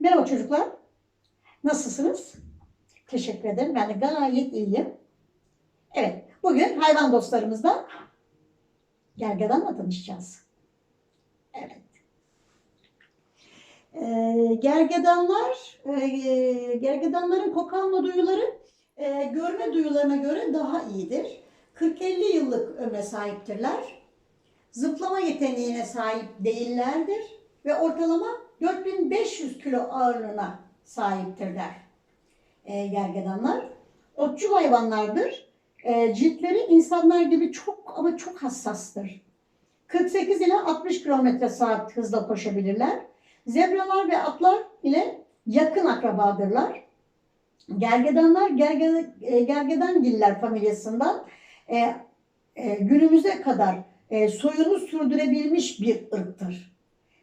Merhaba çocuklar. Nasılsınız? Teşekkür ederim. Ben de gayet iyiyim. Evet. Bugün hayvan dostlarımızla gergedanla tanışacağız. Evet. Ee, gergedanlar, e, gergedanların koku alma duyuları e, görme duyularına göre daha iyidir. 40-50 yıllık ömre sahiptirler. Zıplama yeteneğine sahip değillerdir ve ortalama 4500 kilo ağırlığına sahiptirler e, gergedanlar. Otçul hayvanlardır. E, ciltleri insanlar gibi çok ama çok hassastır. 48 ile 60 kilometre saat hızla koşabilirler. Zebralar ve atlar ile yakın akrabadırlar. Gergedanlar gerge, e, gergedangiller familyasından e, e, günümüze kadar e, soyunu sürdürebilmiş bir ırktır.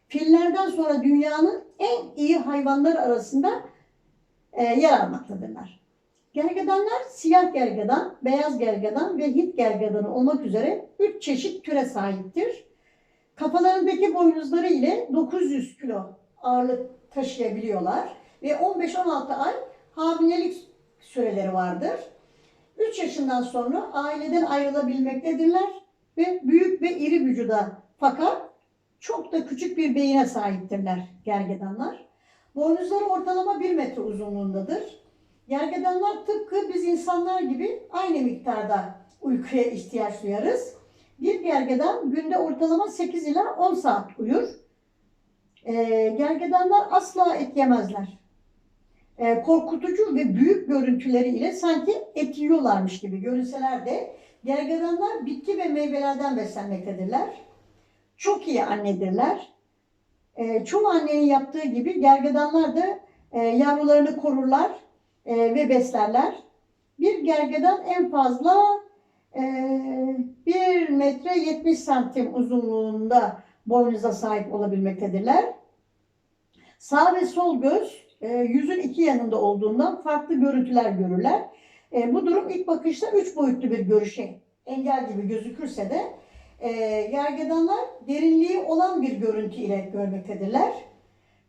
Fillerden sonra dünyanın en iyi hayvanlar arasında e, yer almaktadırlar. Gergedanlar siyah gergedan, beyaz gergedan ve Hint gergedanı olmak üzere 3 çeşit türe sahiptir. Kafalarındaki boynuzları ile 900 kilo ağırlık taşıyabiliyorlar ve 15-16 ay hamilelik süreleri vardır. 3 yaşından sonra aileden ayrılabilmektedirler ve büyük ve iri vücuda fakat çok da küçük bir beyine sahiptirler gergedanlar. Boynuzları ortalama 1 metre uzunluğundadır. Gergedanlar tıpkı biz insanlar gibi aynı miktarda uykuya ihtiyaç duyarız. Bir gergedan günde ortalama 8 ila 10 saat uyur. Ee, gergedanlar asla et yemezler. Ee, korkutucu ve büyük görüntüleri ile sanki et yiyorlarmış gibi görünseler de gergedanlar bitki ve meyvelerden beslenmektedirler. Çok iyi annedirler. Ee, çoğu annenin yaptığı gibi gergedanlar da e, yavrularını korurlar e, ve beslerler. Bir gergedan en fazla e, 1 metre 70 santim uzunluğunda boynuza sahip olabilmektedirler. Sağ ve sol göz e, yüzün iki yanında olduğundan farklı görüntüler görürler. E, bu durum ilk bakışta üç boyutlu bir görüşe engel gibi gözükürse de e, gergedanlar derinliği olan bir görüntü ile görmektedirler.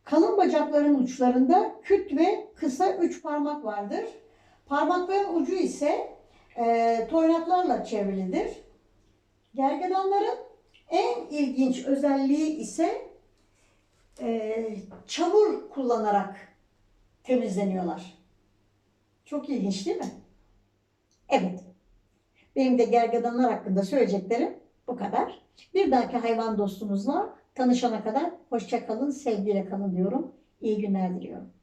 Kalın bacakların uçlarında küt ve kısa üç parmak vardır. Parmakların ucu ise e, toynaklarla çevrilidir. Gergedanların en ilginç özelliği ise e, çamur kullanarak temizleniyorlar. Çok ilginç değil mi? Evet. Benim de gergedanlar hakkında söyleyeceklerim bu kadar. Bir dahaki hayvan dostumuzla tanışana kadar hoşça kalın, sevgiyle kalın diyorum. İyi günler diliyorum.